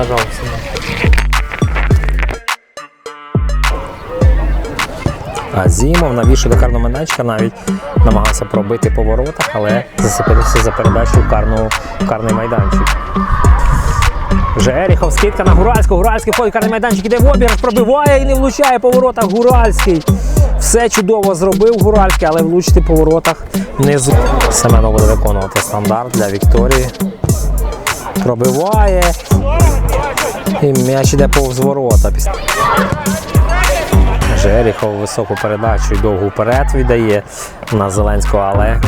нажав. все. Азімов навів шикарного майданчика, навіть намагався пробити по воротах, але зацепився за передачу карну, карний майданчик. Жеріхов, скидка на Гуральського. Гуральський входить карний майданчик, іде в обіграш, пробиває і не влучає по воротах Гуральський. Все чудово зробив Гуральський, але влучити по воротах не з... Семенов буде виконувати стандарт для Вікторії. Пробиває. І м'яч іде повз ворота. Жеріхов високу передачу і довгу вперед віддає на Зеленського, але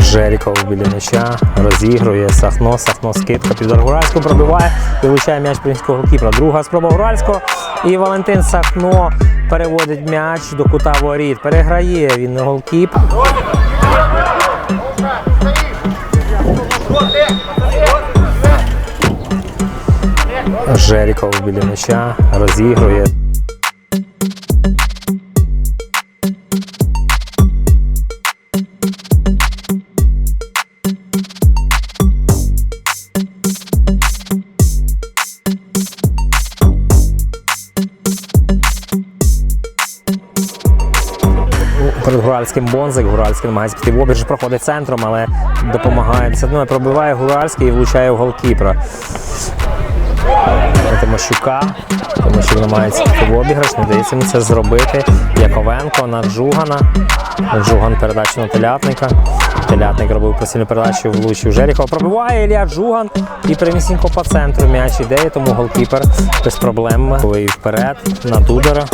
Жеріков біля м'яча розігрує Сахно, Сахно скидка під Гуральського пробиває і влучає м'яч приміського голкіпера. Друга спроба Гуральського. І Валентин Сахно переводить м'яч до кута воріт. Переграє він голкіп. Жеріков біля м'яча розігрує. Перед Гуральським Бонзик. Гуральський намагається піти в обіж, проходить центром, але допомагає. Все одно пробиває Гуральський і влучає в голкіпера. Тимощука, тому що намагається піти в обіграш, не вдається йому це зробити. Яковенко на Джугана. Джуган передача на телятника. Телятник робив просильну передачу, влучив Жеріхова. Пробиває Ілля Джуган і прямісінько по центру м'яч іде, тому голкіпер без проблем виїв вперед на Дудера.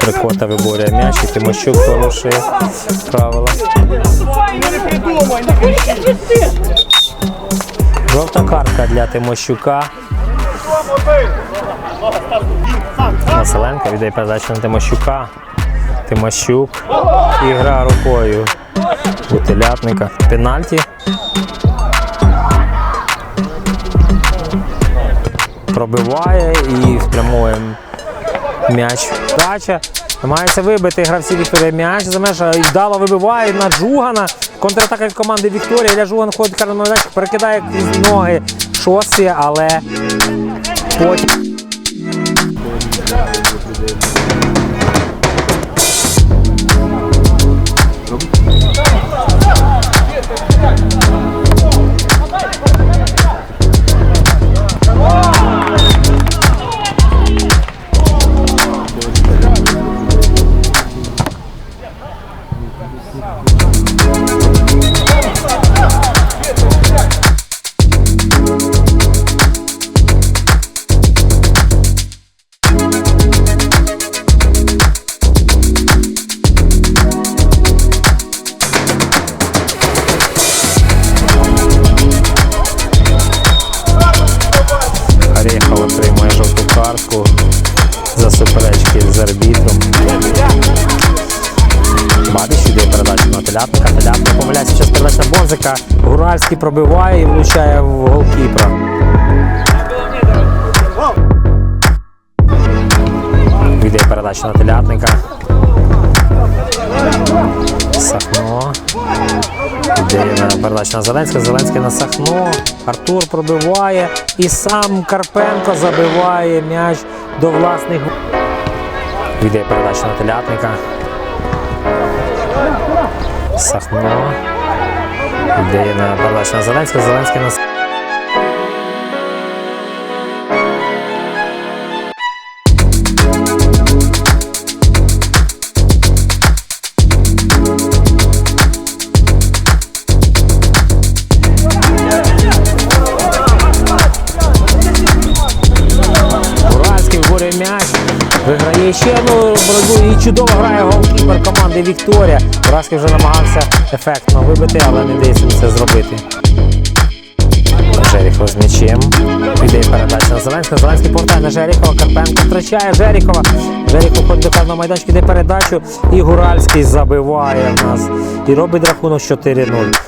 Прикота виборює м'яч і Тимощук порушує правила. Жовта картка для Тимощука. Василенко віддає передачу на Тимощука. Тимощук. І гра рукою у телятника. Пенальті. Пробиває і спрямує м'яч. Дача. Намагається вибити гравці Вікторія м'яч за межа і вдало вибиває на Джугана. Контратака від команди Вікторія. Ілля Джуган ходить карний перекидає ноги шості, але потім. Орехов отримує жовту картку за суперечки з арбітром. Бабіч іде передачу на телятника. Телятник помиляється зараз передача Бонзика. Гуральський пробиває і влучає в голкіпера. Йде передача на телятника. Передача на Зеленське Зеленський на Сахно. Артур пробиває. І сам Карпенко забиває м'яч до власних. Йде передача на телятника. Сахно. Йде на передача на Зеленського. Зеленський на С- Виграє ще одну боротьбу і чудово грає голкіпер команди Вікторія. Уральський вже намагався ефектно вибити, але не вдається йому це зробити. Жеріхов з м'ячем. Віддає передачу на Зеленського. Зеленський повертає на Жеріхова. Карпенко втрачає Жеріхова. Жеріхов ходить до карного майданчика, йде передачу. І Гуральський забиває в нас. І робить рахунок 4-0.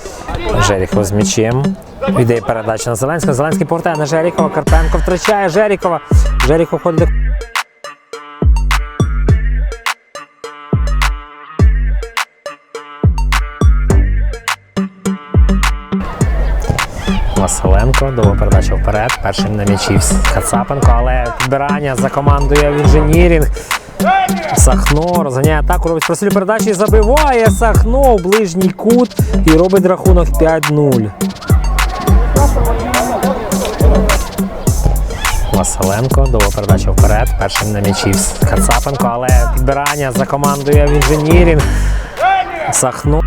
Жеріхов з м'ячем. Віддає передачу на Зеленського. Зеленський повертає на Жеріхова. Карпенко втрачає Жеріхова. Жеріхов ходить до Василенко, довга передача вперед. Першим на м'ячі Кацапенко, але підбирання за командою інженірінг. Сахно розганяє атаку, робить просилі передачі, забиває Сахно в ближній кут і робить рахунок 5-0. Василенко, довга передача вперед. Першим на м'ячі Кацапенко, але підбирання за командою інженірінг. Сахно.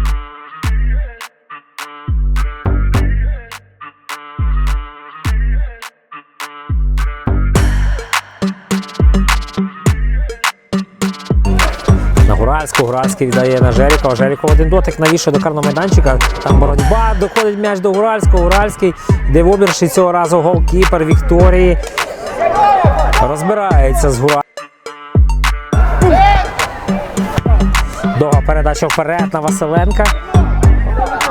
Гуральську, Гуральський віддає на Жерікова. Жеріков один дотик навіщо до карного майданчика. Там боротьба, доходить м'яч до Гуральського. Гуральський, де в обірші цього разу голкіпер Вікторії. Розбирається з Гуральським. Довга передача вперед на Василенка.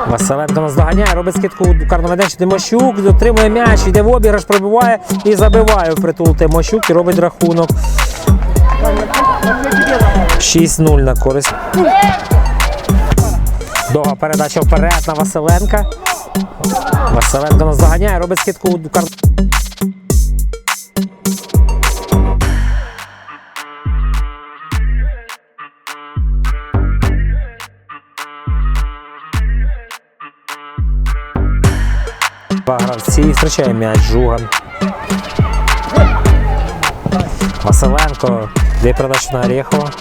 Василенко наздоганяє, робить скидку у карного майданчика. Тимощук отримує м'яч, йде в обіграш, пробиває і забиває в притул Тимощук і робить рахунок. 6-0 на користь. Довга передача вперед на Василенка. Василенко наздоганяє, робить скидку. Два гравці втрачає м'яч Жуган. Василенко дає передачу на Орєхова.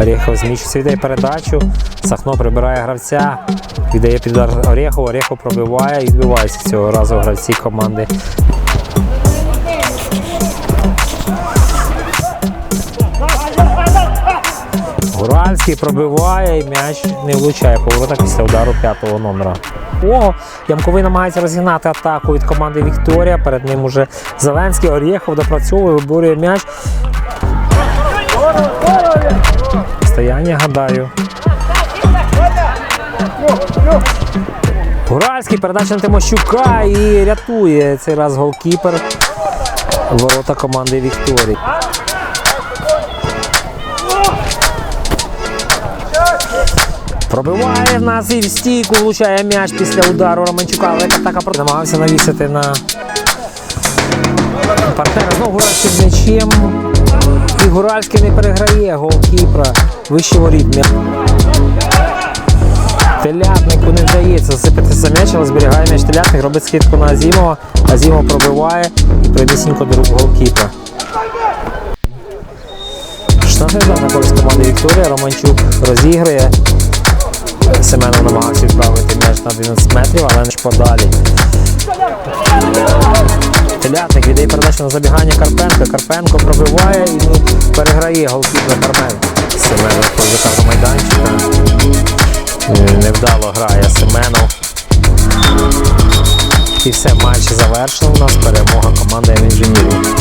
Орєхов зміщується, віддає передачу. Сахно прибирає гравця, віддає під удар Орєхову, Орєхов пробиває і відбивається цього разу гравці команди. Гуральський пробиває і м'яч не влучає по воротах після удару п'ятого номера. О, Ямковий намагається розігнати атаку від команди Вікторія. Перед ним уже Зеленський, Орєхов допрацьовує, виборює м'яч. Стояння, гадаю. Гуральський передача на Тимощука і рятує цей раз голкіпер ворота команди Вікторії. Пробиває в нас і в стійку, влучає м'яч після удару Романчука, але атака намагався навісити на партнера. Знову Гуральський з м'ячем. І Гуральський не переграє голкіпера. Вище воріт м'яч. Телятнику не вдається засипатися м'яч, але зберігає м'яч телятник, робить скидку на Азімова. Азімов пробиває і прямісінько до рук голкіпера. 16 удар на користь команди Вікторія. Романчук розігрує. Семенов намагався відправити м'яч на 11 метрів, але не ж подалі. Телятник віддає передачу на забігання Карпенка. Карпенко пробиває і ну, переграє голкіпер Кармен. Семенов поза карного майданчика. Е, Невдало грає Семенов. І все, матч завершено. У нас перемога команди інженерів.